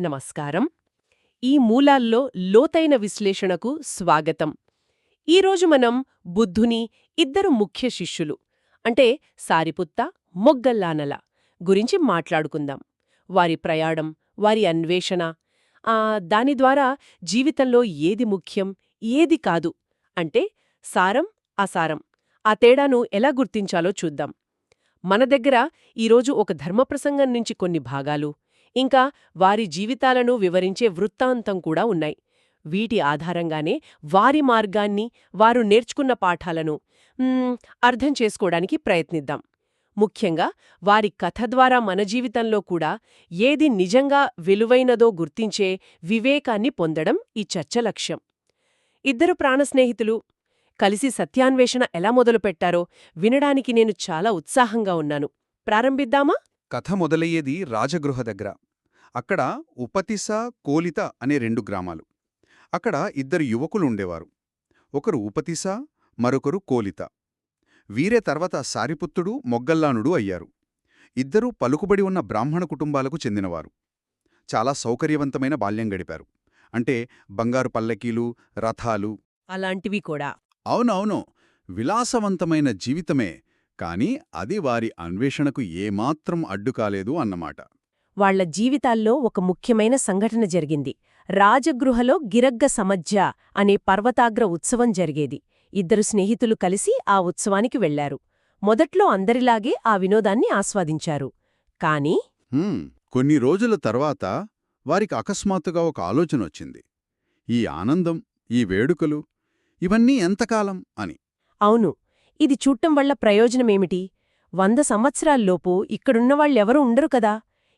నమస్కారం. ఈ మూలాల్లో లోతైన విశ్లేషణకు స్వాగతం. ఈరోజు మనం బుద్ధుని ఇద్దరు ముఖ్య శిష్యులు అంటే సారిపుత్త మొగ్గల్లానల గురించి మాట్లాడుకుందాం. వారి ప్రయాణం వారి అన్వేషణ ఆ, దాని ద్వారా జీవితంలో ఏది ముఖ్యం ఏది కాదు అంటే సారం అసారం ఆ తేడాను ఎలా గుర్తించాలో చూద్దాం. మన దగ్గర ఈరోజు ఒక ధర్మప్రసంగం నుంచి కొన్ని భాగాలు ఇంకా వారి జీవితాలను వివరించే వృత్తాంతం కూడా ఉన్నాయి. వీటి ఆధారంగానే వారి మార్గాన్ని వారు నేర్చుకున్న పాఠాలను అర్థం చేసుకోవడానికి ప్రయత్నిద్దాం. ముఖ్యంగా వారి కథ ద్వారా మన జీవితంలో కూడా ఏది నిజంగా విలువైనదో గుర్తించే వివేకాన్ని పొందడం ఈ చర్చ లక్ష్యం. ఇద్దరు ప్రాణస్నేహితులు కలిసి సత్యాన్వేషణ ఎలా మొదలుపెట్టారో వినడానికి నేను చాలా ఉత్సాహంగా ఉన్నాను. ప్రారంభిద్దామా? కథ మొదలయ్యేది రాజగృహ దగ్గర. అక్కడ ఉపతిస కోలిత అనే రెండు గ్రామాలు. అక్కడ ఇద్దరు యువకులు ఉండేవారు. ఒకరు ఉపతిస మరొకరు కోలిత. వీరే తర్వాత సారిపుత్తుడు మొగ్గల్లానుడు అయ్యారు. ఇద్దరూ పలుకుబడి ఉన్న బ్రాహ్మణ కుటుంబాలకు చెందినవారు. చాలా సౌకర్యవంతమైన బాల్యం గడిపారు. అంటే బంగారు పల్లకీలు రథాలు. అలాంటివి కూడా. అవునవును. విలాసవంతమైన జీవితమే. కాని అది వారి అన్వేషణకు ఏమాత్రం అడ్డుకాలేదు అన్నమాట. వాళ్ళ జీవితాల్లో ఒక ముఖ్యమైన సంఘటన జరిగింది. రాజగృహలో గిరగ్గ సమజ్జ అనే పర్వతాగ్ర ఉత్సవం జరిగేది. ఇద్దరు స్నేహితులు కలిసి ఆ ఉత్సవానికి వెళ్ళారు మొదట్లో అందరిలాగే ఆ వినోదాన్ని ఆస్వాదించారు. కాని హ్మ్, కొన్ని రోజుల తర్వాత వారికి అకస్మాత్తుగా ఒక ఆలోచనొచ్చింది ఈ ఆనందం ఈ వేడుకలు ఇవన్నీ ఎంతకాలం అని. అవును. ఇది చూడటం వల్ల ప్రయోజనమేమిటి? వంద సంవత్సరాల్లోపు ఇక్కడున్నవాళ్ళెవరూ ఉండరు కదా.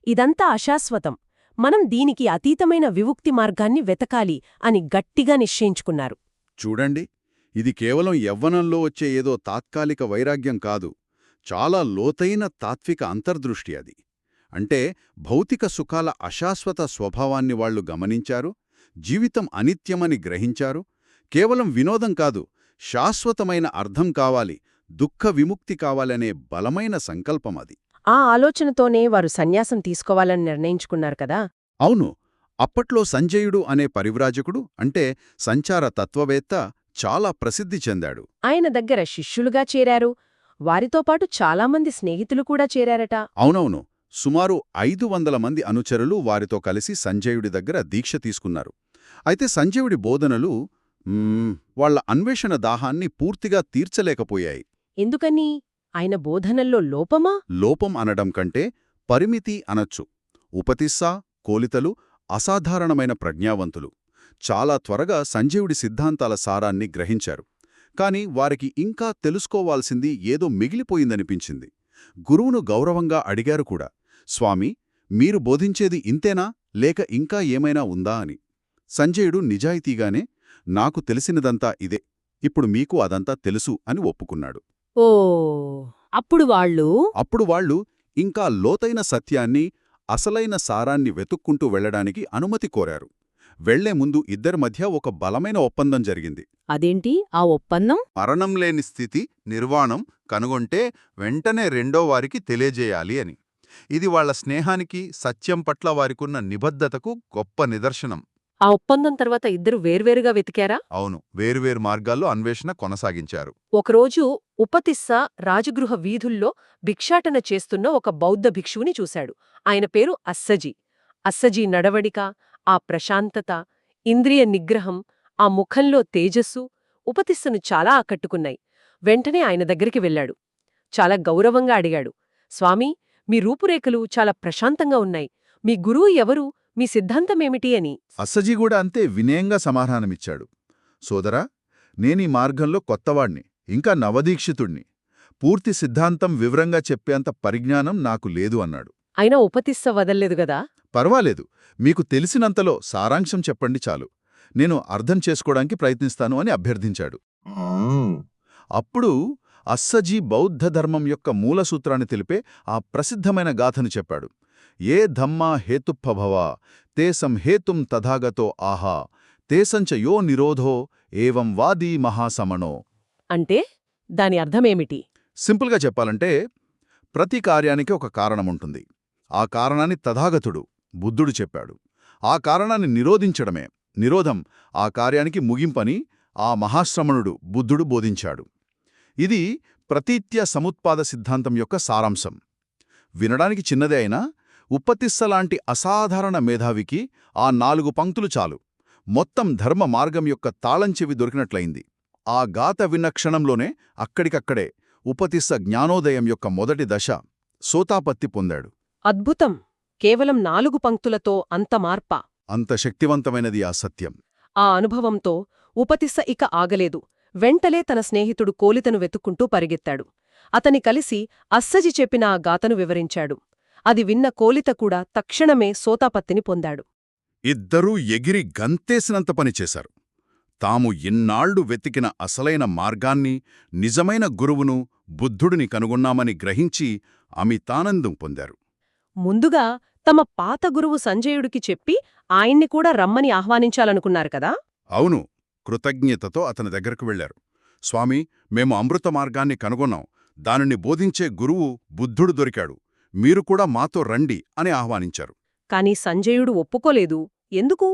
ఇదంతా అశాశ్వతం. మనం దీనికి అతీతమైన విముక్తి మార్గాన్ని వెతకాలి అని గట్టిగా నిశ్చయించుకున్నారు. చూడండి ఇది కేవలం యవ్వనంలో వచ్చే ఏదో తాత్కాలిక వైరాగ్యం కాదు చాలా లోతైన తాత్విక అంతర్దృష్టి అది. అంటే భౌతిక సుఖాల అశాశ్వత స్వభావాన్ని వాళ్ళు గమనించారు జీవితం అనిత్యమని గ్రహించారు కేవలం వినోదం కాదు శాశ్వతమైన అర్థం కావాలి దుఃఖ విముక్తి కావాలనే బలమైన సంకల్పం అది. ఆ ఆలోచనతోనే వారు సన్యాసం తీసుకోవాలని నిర్ణయించుకున్నారు కదా? అవును. అప్పట్లో సంజయుడు అనే పరివ్రాజకుడు అంటే సంచార తత్వవేత్త చాలా ప్రసిద్ధి చెందాడు. ఆయన దగ్గర శిష్యులుగా చేరారు. వారితో పాటు చాలామంది స్నేహితులు కూడా చేరారట. అవునవును. సుమారు ఐదు వందల మంది అనుచరులు వారితో కలిసి సంజయుడి దగ్గర దీక్ష తీసుకున్నారు. అయితే సంజయుడి బోధనలు వాళ్ళ అన్వేషణ దాహాన్ని పూర్తిగా తీర్చలేకపోయాయి. ఎందుకని? ఆయన బోధనల్లో లోపమా? లోపం అనడం కంటే పరిమితి అనొచ్చు. ఉపతిస్సా కోలితలు అసాధారణమైన ప్రజ్ఞావంతులు. చాలా త్వరగా సంజీవుడి సిద్ధాంతాల సారాన్ని గ్రహించారు. కాని వారికి ఇంకా తెలుసుకోవాల్సింది ఏదో మిగిలిపోయిందనిపించింది. గురువును గౌరవంగా అడిగారు కూడా స్వామి మీరు బోధించేది ఇంతేనా? లేక ఇంకా ఏమైనా ఉందా? అని. సంజయుడు నిజాయితీగానే నాకు తెలిసినదంతా ఇదే. ఇప్పుడు మీకు అదంతా తెలుసు అని ఒప్పుకున్నాడు. ఓ అప్పుడు వాళ్ళు అప్పుడు వాళ్ళు ఇంకా లోతైన సత్యాన్ని అసలైన సారాన్ని వెతుక్కుంటూ వెళ్ళడానికి అనుమతి కోరారు. వెళ్ళే ముందు ఇద్దరి మధ్య ఒక బలమైన ఒప్పందం జరిగింది. అదేంటి? ఆ ఒప్పందం? మరణం లేని స్థితి నిర్వాణం కనుగొంటే వెంటనే రెండో వారికి తెలియజేయాలి అని. ఇది వాళ్ళ స్నేహానికి సత్యం పట్ల వారికున్న నిబద్ధతకు గొప్ప నిదర్శనం. ఆ ఒప్పందం తర్వాత ఇద్దరు వేర్వేరుగా వెతికారా? అవును వేరువేరు మార్గాల్లో అన్వేషణ కొనసాగించారు. ఒకరోజు ఉపతిస్స రాజగృహ వీధుల్లో భిక్షాటన చేస్తున్న ఒక బౌద్ధ భిక్షువుని చూశాడు. ఆయన పేరు అస్సజీ. అస్సజీ నడవడిక ఆ ప్రశాంతత ఇంద్రియ నిగ్రహం ఆ ముఖంలో తేజస్సు ఉపతిస్సను చాలా ఆకట్టుకున్నాయి. వెంటనే ఆయన దగ్గరికి వెళ్ళాడు. చాలా గౌరవంగా అడిగాడు. స్వామీ మీ రూపురేఖలు చాలా ప్రశాంతంగా ఉన్నాయి. మీ గురువు ఎవరు? మీ సిద్ధాంతమేమిటి? అని. అస్సజీ కూడా అంతే వినయంగా సమాధానమిచ్చాడు. సోదరా నేనీ మార్గంలో కొత్తవాణ్ణి. ఇంకా నవదీక్షితుణ్ణి. పూర్తి సిద్ధాంతం వివరంగా చెప్పేంత పరిజ్ఞానం నాకు లేదు అన్నాడు. అయినా ఉపతిస్స వదల్లేదు గదా? పర్వాలేదు. మీకు తెలిసినంతలో సారాంశం చెప్పండి చాలు. నేను అర్థం చేసుకోవడానికి ప్రయత్నిస్తాను అని అభ్యర్థించాడు. అప్పుడు అస్సజీ బౌద్ధ ధర్మం యొక్క మూలసూత్రాన్ని తెలిపే ఆ ప్రసిద్ధమైన గాథను చెప్పాడు. ఏ ధమ్మా హేతుప్పభవ తేసం హేతుం తథాగతో ఆహా తేసంచ యో నిరోధో ఏవం వాదీ మహాసమణో అంటే దాని అర్థమేమిటి? సింపుల్గా చెప్పాలంటే ప్రతి కార్యానికి ఒక కారణముంటుంది. ఆ కారణాన్ని తథాగతుడు బుద్ధుడు చెప్పాడు. ఆ కారణాన్ని నిరోధించడమే నిరోధం ఆ కార్యానికి ముగింపని ఆ మహాశ్రమణుడు బుద్ధుడు బోధించాడు. ఇది ప్రతీత్య సముత్పాద సిద్ధాంతం యొక్క సారాంశం. వినడానికి చిన్నదే అయినా ఉప్పతిస్సలాంటి అసాధారణ మేధావికి ఆ నాలుగు పంక్తులు చాలు. మొత్తం ధర్మ మార్గం యొక్క తాళంచెవి దొరికినట్లయింది. ఆ గాత విన్న క్షణంలోనే అక్కడికక్కడే ఉపతిస్స జ్ఞానోదయం యొక్క మొదటి దశ సోతాపత్తి పొందాడు. అద్భుతం! కేవలం నాలుగు పంక్తులతో అంత మార్ప? అంత శక్తివంతమైనది ఆ సత్యం. ఆ అనుభవంతో ఉపతిస్స ఇక ఆగలేదు. వెంటలే తన స్నేహితుడు కోలితను వెతుక్కుంటూ పరిగెత్తాడు. అతని కలిసి అస్సజి చెప్పిన ఆ గాథను వివరించాడు. అది విన్న కోలిత కూడా తక్షణమే సోతాపత్తిని పొందాడు. ఇద్దరూ ఎగిరి గంతేసినంత పనిచేశారు తాము ఇన్నాళ్ళు వెతికిన అసలైన మార్గాన్ని నిజమైన గురువును బుద్ధుడిని కనుగొన్నామని గ్రహించి అమితానందం పొందారు. ముందుగా తమ పాత గురువు సంజయుడికి చెప్పి ఆయన్ని కూడా రమ్మని ఆహ్వానించాలనుకున్నారు కదా? అవును కృతజ్ఞతతో అతని దగ్గరకు వెళ్ళారు స్వామి మేము అమృత మార్గాన్ని కనుగొన్నాం. దానిని బోధించే గురువు బుద్ధుడు దొరికాడు. మీరు కూడా మాతో రండి అని ఆహ్వానించారు. కాని సంజయుడు ఒప్పుకోలేదు. ఎందుకు?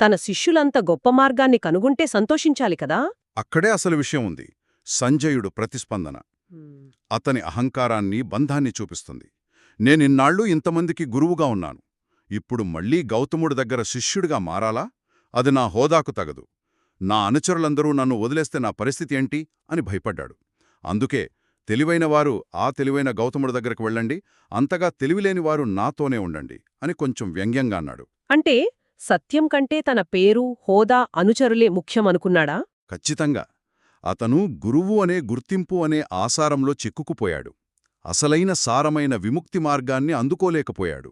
తన శిష్యులంత గొప్ప మార్గాన్ని కనుగొంటే సంతోషించాలి కదా? అక్కడే అసలు విషయం ఉంది. సంజయుడు ప్రతిస్పందన. అతని అహంకారాన్ని బంధాన్ని చూపిస్తుంది. నేనిన్నాళ్ళు ఇంతమందికి గురువుగా ఉన్నాను. ఇప్పుడు మళ్ళీ గౌతముడి దగ్గర శిష్యుడిగా మారాలా? అది నా హోదాకు తగదు. నా అనుచరులందరూ నన్ను వదిలేస్తే నా పరిస్థితి ఏంటి? అని భయపడ్డాడు. అందుకే తెలివైనవారు ఆ తెలివైన గౌతముడి దగ్గరకు వెళ్ళండి. అంతగా తెలివిలేనివారు నాతోనే ఉండండి అని కొంచెం వ్యంగ్యంగా అన్నాడు. అంటే సత్యం కంటే తన పేరు హోదా అనుచరులే ముఖ్యమనుకున్నాడా? ఖచ్చితంగా. అతను గురువు అనే గుర్తింపు అనే ఆసారంలో చిక్కుకుపోయాడు. అసలైన సారమైన విముక్తి మార్గాన్ని అందుకోలేకపోయాడు.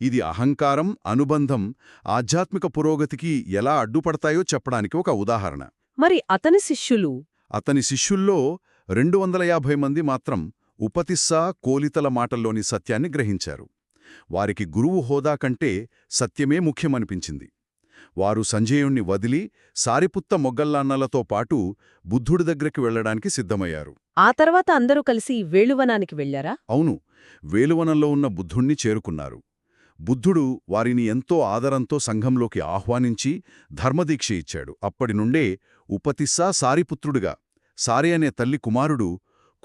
ఇది అహంకారం అనుబంధం ఆధ్యాత్మిక పురోగతికి ఎలా అడ్డుపడతాయో చెప్పడానికి ఒక ఉదాహరణ. మరి అతని శిష్యులు? అతని శిష్యుల్లో రెండు వందల యాభై మంది మాత్రం ఉపతిస్సా కోలితల మాటల్లోని సత్యాన్ని గ్రహించారు. వారికి గురువు హోదా కంటే సత్యమే ముఖ్యమనిపించింది. వారు సంజయుణ్ణి వదిలి సారిపుత్త మొగ్గల్లాన్నలతో పాటు బుద్ధుడి దగ్గరికి వెళ్ళడానికి సిద్ధమయ్యారు. ఆ తర్వాత అందరూ కలిసి వేళువనానికి వెళ్ళారా అవును వేలువనంలో ఉన్న బుద్ధుణ్ణి చేరుకున్నారు. బుద్ధుడు వారిని ఎంతో ఆదరంతో సంఘంలోకి ఆహ్వానించి ధర్మదీక్ష ఇచ్చాడు. అప్పటి నుండే ఉపతిస్సా సారిపుత్రుడుగా సారి అనే తల్లి కుమారుడు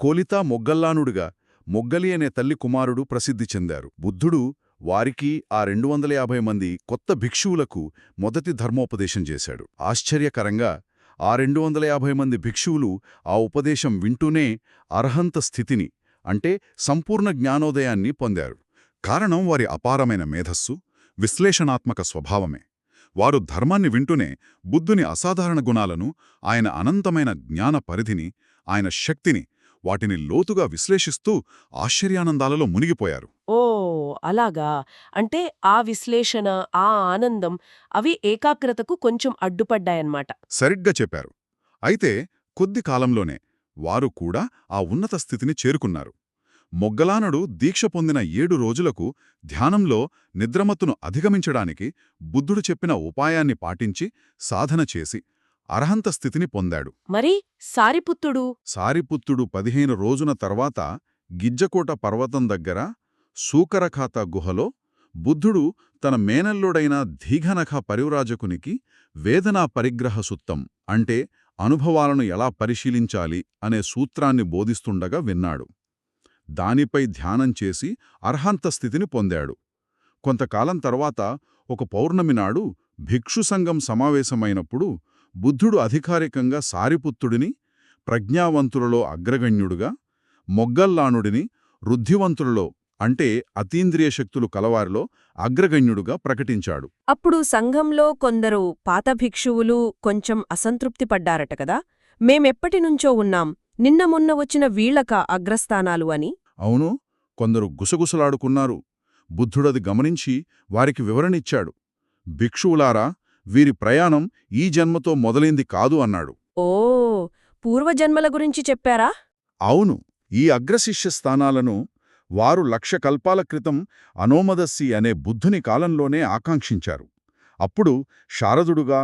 కోలితా మొగ్గల్లానుడుగా మొగ్గలి అనే తల్లి కుమారుడు ప్రసిద్ధి చెందారు. బుద్ధుడు వారికి ఆ రెండు వందల యాభై మంది కొత్త భిక్షువులకు మొదటి ధర్మోపదేశం చేశాడు. ఆశ్చర్యకరంగా ఆ రెండు వందల యాభై మంది భిక్షువులు ఆ ఉపదేశం వింటూనే అర్హంత స్థితిని అంటే సంపూర్ణ జ్ఞానోదయాన్ని పొందారు. కారణం వారి అపారమైన మేధస్సు విశ్లేషణాత్మక స్వభావమే. వారు ధర్మాన్ని వింటూనే బుద్ధుని అసాధారణ గుణాలను ఆయన అనంతమైన జ్ఞాన పరిధిని ఆయన శక్తిని వాటిని లోతుగా విశ్లేషిస్తూ ఆశ్చర్యానందాలలో మునిగిపోయారు. ఓ అలాగా. అంటే ఆ విశ్లేషణ ఆ ఆనందం అవి ఏకాగ్రతకు కొంచెం అడ్డుపడ్డాయన్నమాట. సరిగ్గా చెప్పారు. అయితే కొద్ది కాలంలోనే వారు కూడా ఆ ఉన్నత స్థితిని చేరుకున్నారు. మొగ్గలానుడు దీక్ష పొందిన ఏడు రోజులకు ధ్యానంలో నిద్రమత్తును అధిగమించడానికి బుద్ధుడు చెప్పిన ఉపాయాన్ని పాటించి సాధన చేసి అర్హంత స్థితిని పొందాడు. మరి సారిపుత్తుడు సారిపుత్తుడు పదిహేను రోజున తర్వాత గిజ్జకోట పర్వతం దగ్గర సూకరఖాత గుహలో బుద్ధుడు తన మేనల్లుడైన ధీఘనఖ పరివ్రాజకునికి వేదనా పరిగ్రహ సుత్తం అంటే అనుభవాలను ఎలా పరిశీలించాలి అనే సూత్రాన్ని బోధిస్తుండగా విన్నాడు. దానిపై ధ్యానం చేసి అర్హంత స్థితిని పొందాడు. కొంతకాలం తర్వాత ఒక పౌర్ణమి నాడు భిక్షు సంఘం సమావేశమైనప్పుడు బుద్ధుడు అధికారికంగా సారిపుత్తుడిని ప్రజ్ఞావంతులలో అగ్రగణ్యుడుగా మొగ్గల్లానుడిని రుద్ధివంతులలో అంటే అతీంద్రియ శక్తులు కలవారిలో అగ్రగణ్యుడుగా ప్రకటించాడు. అప్పుడు సంఘంలో కొందరు పాత భిక్షువులు కొంచెం అసంతృప్తి పడ్డారట కదా? మేమెప్పటినుంచో ఉన్నాం. నిన్న మొన్న వచ్చిన వీళ్ళక అగ్రస్థానాలు అని. అవును కొందరు గుసగుసలాడుకున్నారు. బుద్ధుడది గమనించి వారికి వివరణిచ్చాడు భిక్షువులారా వీరి ప్రయాణం ఈ జన్మతో మొదలైంది కాదు అన్నాడు. ఓ పూర్వజన్మల గురించి చెప్పారా? అవును ఈ అగ్రశిష్య స్థానాలను వారు లక్ష కల్పాల క్రితం అనోమదస్సి అనే బుద్ధుని కాలంలోనే ఆకాంక్షించారు. అప్పుడు శారదుడుగా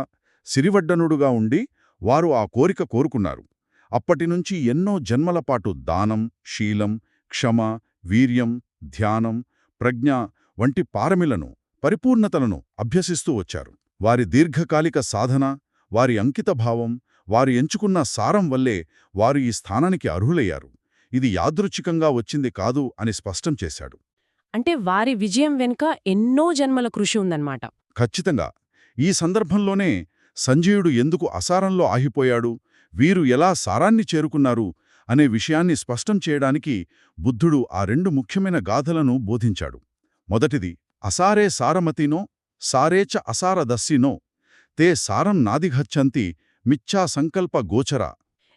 సిరివడ్డనుడుగా ఉండి వారు ఆ కోరిక కోరుకున్నారు. అప్పటినుంచి ఎన్నో జన్మలపాటు దానం శీలం క్షమ వీర్యం ధ్యానం ప్రజ్ఞ వంటి పారమిలను పరిపూర్ణతలను అభ్యసిస్తూ వచ్చారు. వారి దీర్ఘకాలిక సాధన వారి అంకితభావం వారు ఎంచుకున్న సారం వల్లే వారు ఈ స్థానానికి అర్హులయ్యారు. ఇది యాదృచ్ఛికంగా వచ్చింది కాదు అని స్పష్టం చేశాడు. అంటే వారి విజయం వెనుక ఎన్నో జన్మల కృషి ఉందన్నమాట. ఖచ్చితంగా. ఈ సందర్భంలోనే సంజయుడు ఎందుకు అసారంలో ఆగిపోయాడు వీరు ఎలా సారాన్ని చేరుకున్నారు అనే విషయాన్ని స్పష్టం చేయడానికి బుద్ధుడు ఆ రెండు ముఖ్యమైన గాథలను బోధించాడు. మొదటిది అసారే సారమతినో సారేచ అసారదస్సినో తే సారం నాదిగచ్చంతి మిచ్చా సంకల్ప గోచర.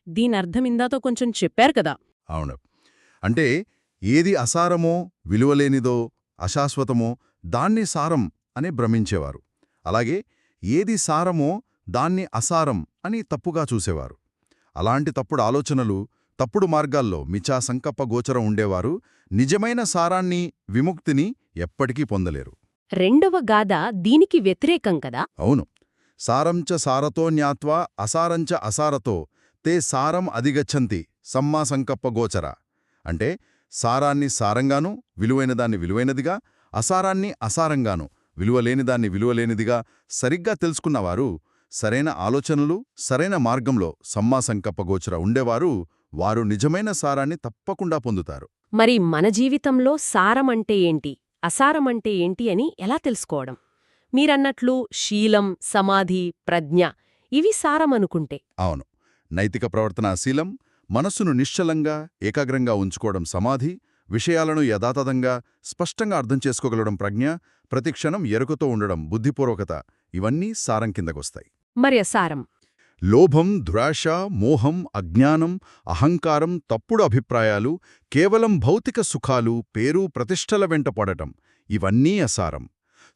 దీని అర్థం ఇందాతో కొంచెం చెప్పారు కదా. అవును. అంటే ఏది అసారమో విలువలేనిదో అశాశ్వతమో దాన్ని సారం అని భ్రమించేవారు. అలాగే ఏది సారమో దాన్ని అసారం అని తప్పుగా చూసేవారు. అలాంటి తప్పుడు ఆలోచనలు తప్పుడు మార్గాల్లో మిచా సంకప్ప గోచరం ఉండేవారు. నిజమైన సారాన్ని విముక్తిని ఎప్పటికీ పొందలేరు. రెండవ గాథ దీనికి వ్యతిరేకం కదా? అవును. సారంచ సారతో జ్ఞాత్వా అసారంచ అసారతో తే సారం అధిగచ్చంతి సమ్మా సంకప్ప గోచర. అంటే సారాన్ని సారంగాను విలువైనదాన్ని విలువైనదిగా అసారాన్ని అసారంగాను విలువలేనిదాన్ని విలువలేనిదిగా సరిగ్గా తెలుసుకున్నవారు సరైన ఆలోచనలు సరైన మార్గంలో సమ్మా సంకప్ప గోచర ఉండేవారు వారు నిజమైన సారాన్ని తప్పకుండా పొందుతారు. మరి మన జీవితంలో సారం అంటే ఏంటి? అసారం అంటే ఏంటి అని ఎలా తెలుసుకోవడం? మీరన్నట్లు శీలం సమాధి ప్రజ్ఞ ఇవి సారం అనుకుంటే అవును. నైతిక ప్రవర్తన శీలం మనస్సును నిశ్చలంగా ఏకాగ్రంగా ఉంచుకోవడం సమాధి విషయాలను యథాతథంగా స్పష్టంగా అర్థం చేసుకోగలడం ప్రజ్ఞ ప్రతిక్షణం ఎరుకతో ఉండడం బుద్ధిపూర్వకత ఇవన్నీ సారం కిందకొస్తాయి. మరి అసారం. లోభం ద్వేష మోహం అజ్ఞానం అహంకారం తప్పుడు అభిప్రాయాలు కేవలం భౌతిక సుఖాలు పేరు ప్రతిష్టల వెంట పడటం ఇవన్నీ అసారం.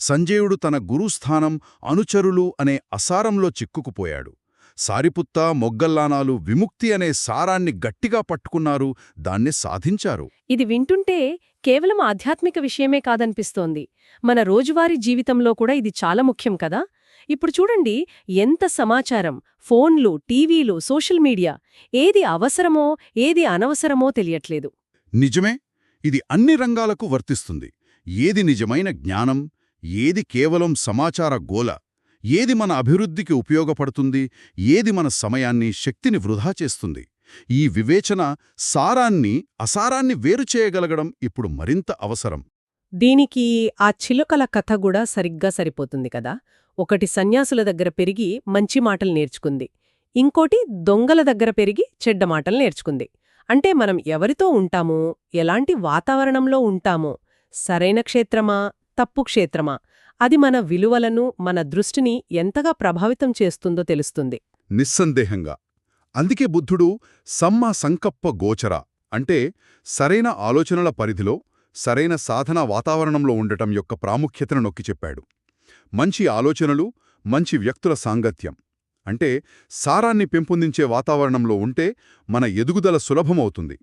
సంజయుడు తన గురుస్థానం అనుచరులు అనే అసారంలో చిక్కుకుపోయాడు. సారిపుత్త మొగ్గల్లానాలు విముక్తి అనే సారాన్ని గట్టిగా పట్టుకున్నారు దాన్ని సాధించారు. ఇది వింటుంటే కేవలం ఆధ్యాత్మిక విషయమే కాదనిపిస్తోంది. మన రోజువారీ జీవితంలో కూడా ఇది చాలా ముఖ్యం కదా? ఇప్పుడు చూడండి ఎంత సమాచారం. ఫోన్లు టీవీలు సోషల్ మీడియా. ఏది అవసరమో ఏది అనవసరమో తెలియట్లేదు. నిజమే ఇది అన్ని రంగాలకు వర్తిస్తుంది. ఏది నిజమైన జ్ఞానం ఏది కేవలం సమాచార గోల ఏది మన అభివృద్ధికి ఉపయోగపడుతుంది ఏది మన సమయాన్ని శక్తిని వృధా చేస్తుంది. ఈ వివేచన సారాన్ని అసారాన్ని వేరు చేయగలగడం ఇప్పుడు మరింత అవసరం. దీనికి ఆ చిలుకల కథ కూడా సరిగ్గా సరిపోతుంది కదా? ఒకటి సన్యాసుల దగ్గర పెరిగి మంచి మాటలు నేర్చుకుంది. ఇంకోటి దొంగల దగ్గర పెరిగి చెడ్డ మాటలు నేర్చుకుంది. అంటే మనం ఎవరితో ఉంటామో? ఎలాంటి వాతావరణంలో ఉంటామో? సరైన క్షేత్రమా? తప్పు క్షేత్రమా? అది మన విలువలను మన దృష్టిని ఎంతగా ప్రభావితం చేస్తుందో తెలుస్తుంది. నిస్సందేహంగా. అందుకే బుద్ధుడు సమ్మ సంకప్ప గోచర అంటే సరైన ఆలోచనల పరిధిలో సరైన సాధన వాతావరణంలో ఉండటం యొక్క ప్రాముఖ్యతను నొక్కి చెప్పాడు. మంచి ఆలోచనలు మంచి వ్యక్తుల సాంగత్యం. అంటే సారాన్ని పెంపొందించే వాతావరణంలో ఉంటే మన ఎదుగుదల సులభమవుతుంది.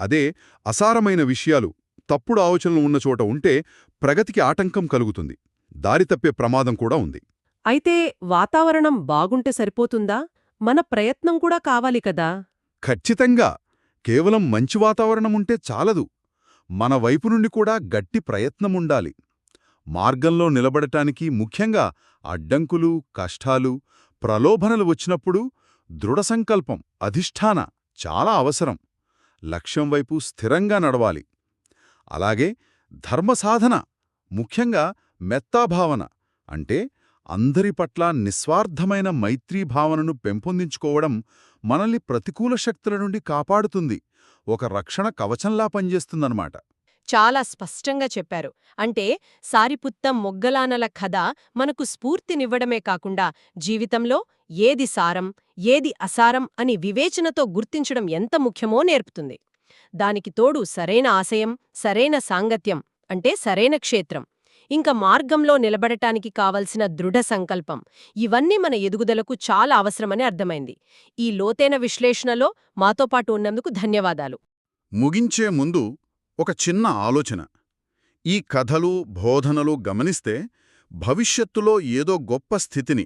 అదే అసారమైన విషయాలు తప్పుడు ఆలోచనలు ఉన్న చోట ఉంటే ప్రగతికి ఆటంకం కలుగుతుంది. దారి తప్పే ప్రమాదం కూడా ఉంది. అయితే వాతావరణం బాగుంటే సరిపోతుందా? మన ప్రయత్నం కూడా కావాలి కదా? ఖచ్చితంగా! కేవలం మంచి వాతావరణం ఉంటే చాలదు. మన వైపు నుండి కూడా గట్టి ప్రయత్నముండాలి మార్గంలో నిలబడటానికి ముఖ్యంగా అడ్డంకులు కష్టాలు ప్రలోభనలు వచ్చినప్పుడు దృఢసంకల్పం అధిష్టాన చాలా అవసరం. లక్ష్యం వైపు స్థిరంగా నడవాలి. అలాగే ధర్మసాధన ముఖ్యంగా మెత్తాభావన అంటే అందరి పట్ల నిస్వార్థమైన మైత్రీభావనను పెంపొందించుకోవడం మనల్ని ప్రతికూల శక్తుల నుండి కాపాడుతుంది. ఒక రక్షణ కవచంలా పనిచేస్తుందన్నమాట. చాలా స్పష్టంగా చెప్పారు. అంటే సారిపుత్తం మొగ్గలానల కథ మనకు స్ఫూర్తినివ్వడమే కాకుండా జీవితంలో ఏది సారం ఏది అసారం అని వివేచనతో గుర్తించడం ఎంత ముఖ్యమో నేర్పుతుంది. దానికి తోడు సరైన ఆశయం సరైన సాంగత్యం అంటే సరైన క్షేత్రం. ఇంకా మార్గంలో నిలబడటానికి కావలసిన దృఢ సంకల్పం ఇవన్నీ మన ఎదుగుదలకు చాలా అవసరమని అర్థమైంది. ఈ లోతైన విశ్లేషణలో మాతో పాటు ఉన్నందుకు ధన్యవాదాలు. ముగించే ముందు ఒక చిన్న ఆలోచన. ఈ కథలు బోధనలు గమనిస్తే భవిష్యత్తులో ఏదో గొప్ప స్థితిని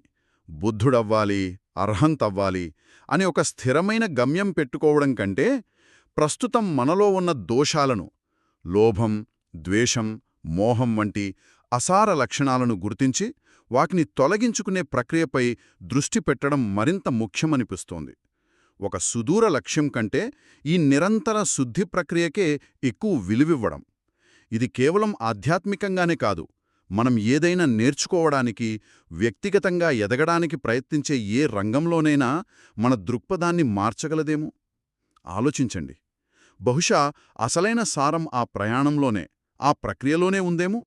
బుద్ధుడవ్వాలి అర్హంతవ్వాలి అని ఒక స్థిరమైన గమ్యం పెట్టుకోవడం కంటే ప్రస్తుతం మనలో ఉన్న దోషాలను లోభం ద్వేషం మోహం వంటి అసార లక్షణాలను గుర్తించి వాటిని తొలగించుకునే ప్రక్రియపై దృష్టి పెట్టడం మరింత ముఖ్యమనిపిస్తోంది. ఒక సుదూర లక్ష్యం కంటే ఈ నిరంతర శుద్ధి ప్రక్రియకే ఎక్కువ విలువివ్వడం. ఇది కేవలం ఆధ్యాత్మికంగానే కాదు మనం ఏదైనా నేర్చుకోవడానికి వ్యక్తిగతంగా ఎదగడానికి ప్రయత్నించే ఏ రంగంలోనైనా మన దృక్పథాన్ని మార్చగలదేమో? ఆలోచించండి. బహుశా అసలైన సారం ఆ ప్రయాణంలోనే ఆ ప్రక్రియలోనే ఉందేమో?